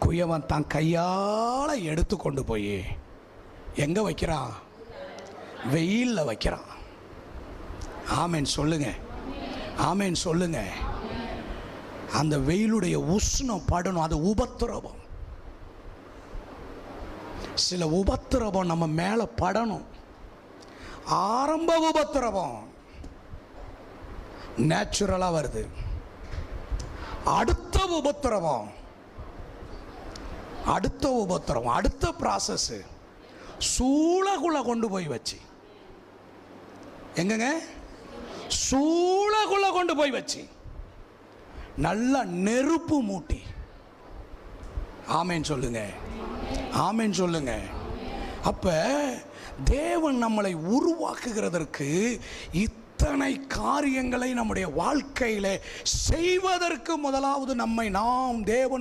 குயவன் தான் கையால் எடுத்து கொண்டு போய் எங்கே வைக்கிறான்? வெயிலில் வைக்கிறான். ஆமேன் சொல்லுங்க. ஆமேன் சொல்லுங்க. அந்த வெயிலுடைய உஷ்ணம் படணும் அது உபத்திரவம். சில உபத்திரவம் நம்ம மேலே படணும். ஆரம்ப உபத்திரவம். நேச்சுரலாக வருது. அடுத்த உபத்திரவம். அடுத்த உபத்திரம் அடுத்த ப்ராசஸ் சூளகுள்ள கொண்டு போய் வச்சு. எங்கங்க? சூளகுள்ள கொண்டு போய் வச்சு. நல்ல நெருப்பு மூட்டி. ஆமேன்னு சொல்லுங்க. ஆமேன்னு சொல்லுங்க. அப்ப தேவன் நம்மளை உருவாக்குகிறதற்கு இத்தனை காரியங்களை நம்முடைய வாழ்க்கையில செய்வதற்கு முதலாவது நம்மை நாம் தேவன்